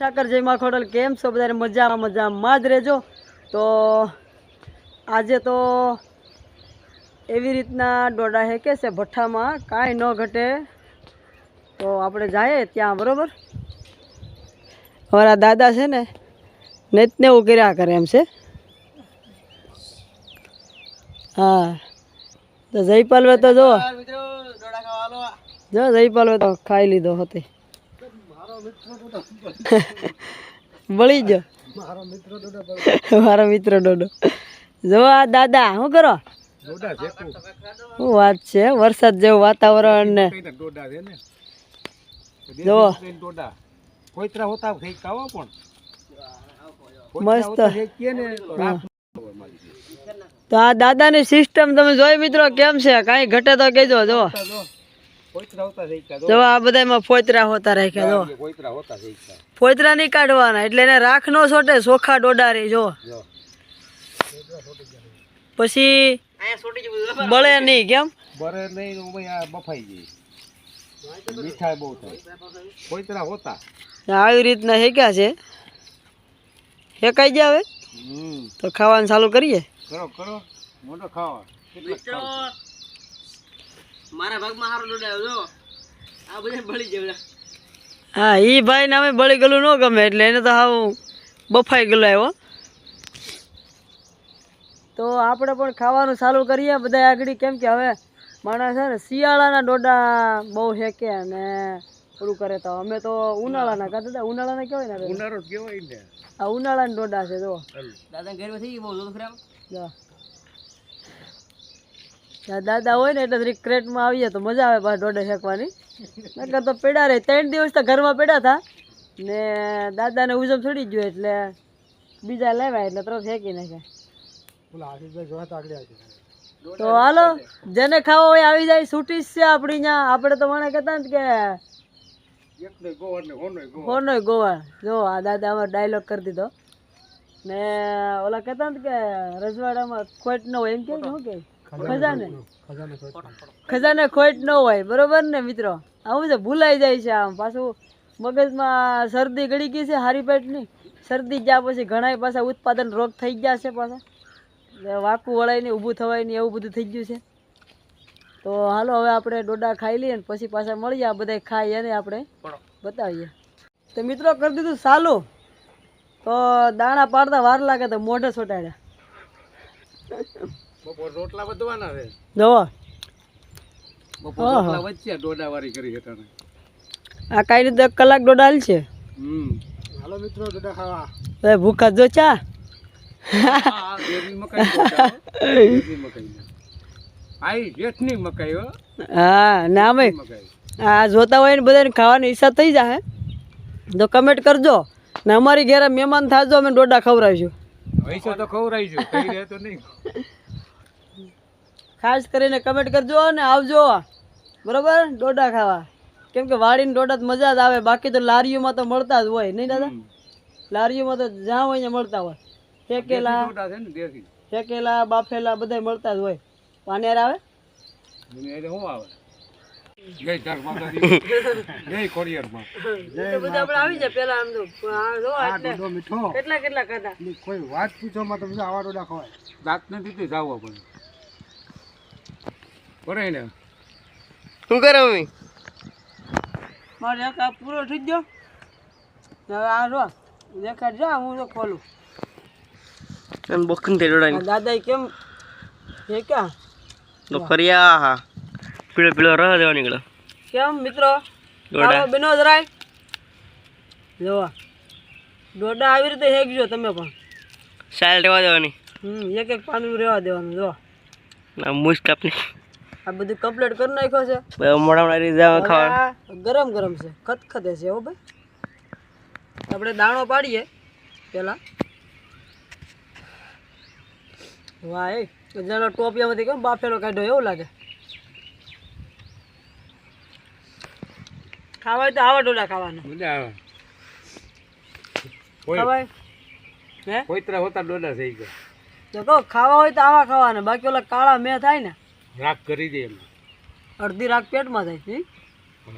ઠાકર જય માખોડલ કેમ છો બધાને? મજામાં મજામાં જ રહેજો. તો આજે તો એવી રીતના ડોડા હેકે છે ભઠ્ઠામાં કાંઈ ન ઘટે. તો આપણે જઈએ ત્યાં બરોબર? અમારા દાદા છે ને નેતને એવું કર્યા કરે એમ છે. હા. તો જયપાલવે તો જો. જો જયપાલવે તો ખાઈ લીધો હતી. બળી ગયો. મારો મિત્ર ડોડો. જો આ દાદા, શું કરો? શું વાત છે? વરસાદ જેવું વાતાવરણ ને. તો આ દાદાની સિસ્ટમ તમે જોઈ મિત્રો, કેમ છે? કાંઈ ઘટે તો કહેજો, જો કોઈતરા હોતા થઈ કા જો આ બધામાં ફોતરા હોતા રાખ્યા જો. કોઈતરા હોતા ફોતરા નહીં કાઢવાના એટલે એને રાખ નો છોટે ચોખા ડોડારી જો. જો. પછી બળે નહીં કેમ? બળે નહીં આ બફાઈ જાય મીઠાઈ બહુ થાય કોઈતરા હોતા. આવી રીતના હેક્યા છે. હેકાઈ જાવે તો ખાવાનું ચાલુ કરીએ? કરો કરો. મોટો ખાવા? મારા ભાગમાં હારો ડોડાયો જો. આ બધા બળી જાય હા ઈ ભાઈ ને અમે બળી ગયેલું ન ગમે એટલે એને તો હાવ બફાઈ ગયેલો આવ્યો. તો આપણે પણ ખાવાનું ચાલુ કરીએ બધા આગળ કેમ કે હવે માણસ છે ને શિયાળાના ડોડા બહુ હેકે અને પૂરું કરે તો. અમે તો ઉનાળાના કાં હતા ઉનાળાના કહેવાય ને ઉનાળો કહેવાય ને. આ ઉનાળાના ડોડા છે જો. દાદા ઘરમાં થઈ ગયું બહુ ખરાબ. દાદા હોય ને એટલે જરીક ક્રેટમાં આવીએ તો મજા આવે બહાર દોઢે શેકવાની. નકર તો પેડા રહે ત્રણ દિવસ તો ઘરમાં પેડા હતા ને દાદાને ઉજમ છોડી ગયો એટલે બીજા લેવાય એટલે તરત શેકી નાખ્યા બોલા તો હાલો જેને ખાવો હોય આવી જાય. છૂટી છે આપણી ત્યાં આપણે તો મને કહેતા ને કે હોનોય ગોવાળ જો આ દાદા અમારો ડાયલોગ કરી દીધો. ને ઓલા કહેતા ને કે રજવાડામાં ખોટ ન હોય. એમ કે શું કે? ખજાને ખજાને. ખજાને ખોટ ન હોય બરોબર ને મિત્રો? આવું છે ભૂલાઈ જાય છે આમ. પાછું મગજમાં શરદી ગળી ગઈ છે હારી પેટની. શરદી ગયા પછી ઘણા પાછા ઉત્પાદન રોગ થઈ ગયા છે પાછા. વાકું વળાય નહીં ઊભું થવાય નહીં એવું બધું થઈ ગયું છે. તો હાલો હવે આપણે ડોડા ખાઈ લઈએ ને પછી પાછા મળીએ. આ બધા ખાઈએ ને આપણે બતાવીએ. તો મિત્રો કરી દીધું સાલું. તો દાણા પાડતા વાર લાગે તો મોઢે છોટાડ્યા બપોર રોટલા વધવાના રે જોવો. બપોર રોટલા દોડા વાળી કરી હેઠળ. આ કાંઈ રીતે કલાક ડોડા હાલ છે? હમ. હાલો મિત્રો ડોડા ખાવા. એ ભૂખા જો ચા. દેવી મકાઈ હો. દેવી મકાઈ આઈ જેઠની મકાઈ હો. હા ના ભાઈ. આ જોતા હોય ને બધાને ખાવાની ઈચ્છા થઈ જાય તો કમેન્ટ કરજો. ને અમારી ઘેરે મહેમાન થાજો અમે ડોડા ખવડાવીશું. પૈસો તો ખવડાવીશું કઈ રહે તો નહીં. ખાસ કરીને કમેન્ટ કરજો અને આવજો. બરોબર? ડોડા ખાવા. કેમ કે વાડીને ડોડા તો મજા જ આવે. બાકી તો લારીઓમાં તો મળતા જ હોય. નહીં દાદા? લારીઓમાં તો જ્યાં હોય મળતા હોય. શેકેલા ને શેકેલા બાફેલા બધા મળતા જ હોય. પાનેર આવે? શું આવે? જય જય આપણે આવી જાય પેલા આમ તો. આ જો એટલે કેટલા કેટલા ખાધા? કોઈ વાત પૂછવામાં તો આવા ડોડા ખવાય. દાંત નથી તે જાવવા પડે પડે ને. શું કરે મમ્મી? મારે એક આ પૂરો થઈ ગયો. હવે આ રો દેખાડ જા હું તો ખોલું. અનબોક્સિંગ થઈ ડોડા દાદા કેમ હે ક્યાં તો ફરી હા. પીળો પીળો રહ દેવા નીકળ્યો કેમ મિત્રો? ડોડા બેનો જરાય? જોવા દોડા આવી રીતે હેકજો તમે પણ. સાલ રહેવા દેવાની. હમ એક એક પાનું રહેવા દેવાનું જો. ના મૂસ કાપની આ બધું કમ્પ્લીટ કરી નાખ્યો છે. મોડા મોડા ખાવા ગરમ ગરમ છે. ખતખતે છે હો ભાઈ. આપણે દાણો પાડીએ પેલા વાહ એ જાણો ટોપિયામાંથી કેમ બાફેલો કાઢ્યો? એવું લાગે. ખાવાય તો આવા ડોલા ખાવાના. મજા આવે. ખવાય? હે? કોઈતરા હોતા ડોડા થઈ ગયા. તો કહો ખાવા હોય તો આવા ખાવાના. બાકી ઓલા કાળા મેં થાય ને. રાખ કરી દે એમ. અડધી રાખ પેટમાં જાય છે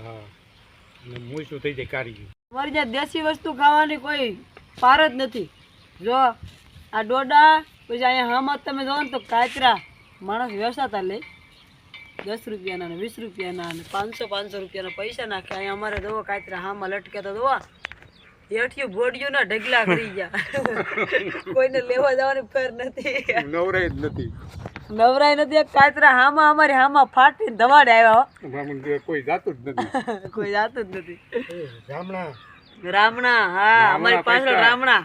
હા. અને થઈ જાય કાઢી અમારી ત્યાં દેશી વસ્તુ ખાવાની કોઈ પાર જ નથી. જો આ ડોડા પછી અહીંયા હામાં તમે જો ને તો કાચરા માણસ વેસાતા લે. દસ રૂપિયાના ને વીસ રૂપિયાના ને પાંચસો પાંચસો રૂપિયાના પૈસા નાખે. અહીંયા અમારે દવા કાચરા હામાં લટકે તો દવા હેઠિયું ભોડિયું ના ઢગલા કરી ગયા. કોઈને લેવા જવાની ફેર નથી. નવરાય જ નથી. નવરાય નથી એક કાચરા હામાં અમારી હામાં ફાટી દવાડે આવ્યા કોઈ જાતું જ નથી. કોઈ જાતું જ નથી. રામણા. રામણા હા અમારી પાછળ રામણા.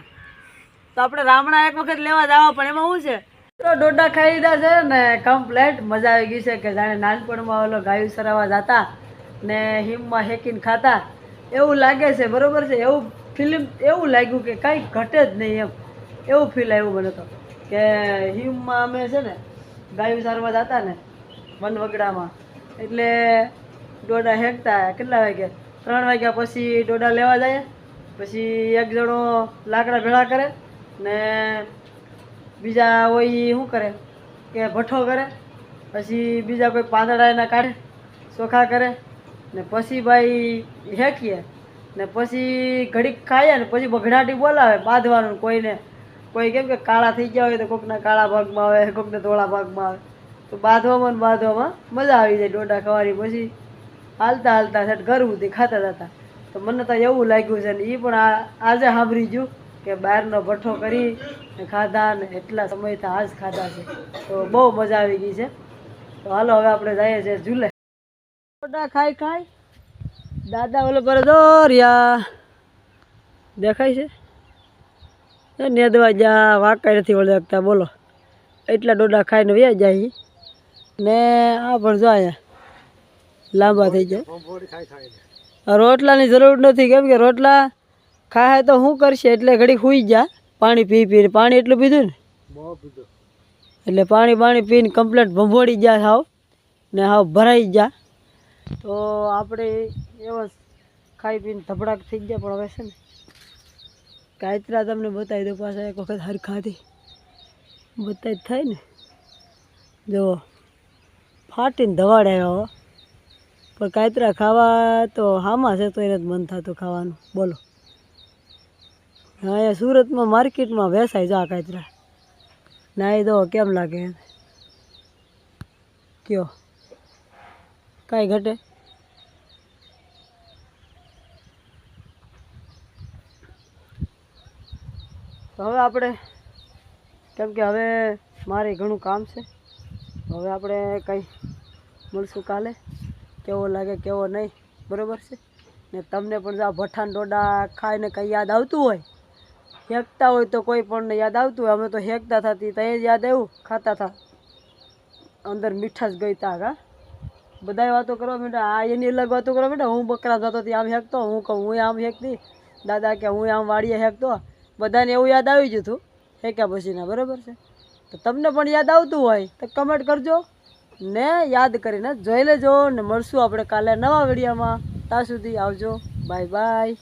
તો આપણે રામણા એક વખત લેવા જવા પણ એમાં શું છે? તો ડોડા ખાઈ લીધા છે ને કમ્પ્લેટ મજા આવી ગઈ છે કે જાણે નાનપણમાં ઓલો ગાયું સરાવા જતા ને હિમમાં હેકીને ખાતા. એવું લાગે છે બરોબર છે? એવું ફિલ્મ એવું લાગ્યું કે કાંઈ ઘટે જ નહીં એમ. એવું ફીલ આવ્યું મને તો. કે હિમમાં અમે છે ને ગાયું સારવા જતા ને વનવગડામાં. એટલે ડોડા હેકતા કેટલા વાગે ત્રણ વાગ્યા પછી ડોડા લેવા જાય, પછી એક જણો લાકડા ભેળા કરે ને બીજા હોય શું કરે? કે ભઠ્ઠો કરે, પછી બીજા કોઈ પાંદડા એના કાઢે, ચોખા કરે ને પછી ભાઈ હેકીએ ને પછી ઘડીક ખાઈએ ને પછી બઘડાટી બોલાવે બાંધવાનું કોઈને. કોઈ કેમ કે કાળા થઈ ગયા હોય તો કોકના કાળા ભાગમાં આવે, કોકને ધોળા ભાગમાં આવે. તો બાંધવામાં બાંધવામાં મજા આવી જાય ડોડા ખવારી પછી. હાલતા હાલતા સેટ ઘર તે ખાતા જતા તો મને તો એવું લાગ્યું છે ને એ પણ આજે સાંભળી ગયું કે બહારનો ભઠ્ઠો કરી ખાધા ને એટલા સમયથી આજ ખાધા છે. તો બહુ મજા આવી ગઈ છે. તો હાલો હવે આપણે જઈએ છીએ ઝૂલે. ડોડા ખાઈ ખાઈ દાદા ઓલો પર દોર્યા. દેખાય છે? નેદવા જ્યાં વાંકાઈ નથી ઓળખતા બોલો. એટલા ડોડા ખાઈને વ્યા જાય ને આ પણ જો અહીંયા લાંબા થઈ જાય. રોટલાની જરૂર નથી કેમ કે રોટલા ખાય તો શું કરશે? એટલે ઘડી સુઈ જા. પાણી પી પીને પાણી એટલું પીધું ને? એટલે પાણી પાણી પીને કમ્પ્લેટ ભંભોળી જા હાવ. ને હાવ ભરાઈ જા. તો આપણે એવા ખાઈ પીને ધબડાક થઈ ગયા પણ હવે છે ને કાયતરા તમને બતાવી દઉં, પાછા એક વખત હર ખાધી બતાવી થાય ને. જુઓ ફાટીને ધવાડે આવ્યા હો. પણ કાયતરા ખાવા તો હામાં છે તો એને જ મન થતું ખાવાનું. બોલો. અહીંયા સુરતમાં માર્કેટમાં વેસાય જા કાયતરા. નાહી દો કેમ લાગે કયો? કાંઈ ઘટે? હવે આપણે, કેમ કે હવે મારે ઘણું કામ છે હવે આપણે કંઈ મળશું કાલે, કેવો લાગે, કેવો નહીં, બરોબર છે? ને તમને પણ જો આ ભઠાણ ડોડા ખાઈને કંઈ યાદ આવતું હોય, હેકતા હોય તો કોઈ પણ યાદ આવતું હોય, અમે તો હેકતા થતી તો એ જ યાદ આવ્યું, ખાતા હતા અંદર મીઠાશ ગઈ તા, હા. બધાય વાતો કરવા માંડ્યા, આ એની અલગ વાતો કરવા માંડ્યા, હું બકરા જતો આમ હેકતો, હું કહું, હું આમ હેકતી. દાદા કે હું આમ વાડીએ હેકતો. બધાને એવું યાદ આવી જતું હતું. પછીના બરાબર છે. તો તમને પણ યાદ આવતું હોય તો કમેન્ટ કરજો. ને યાદ કરીને જોઈ લેજો ને મળશું આપણે કાલે નવા વિડીયોમાં. ત્યાં સુધી આવજો. Bye bye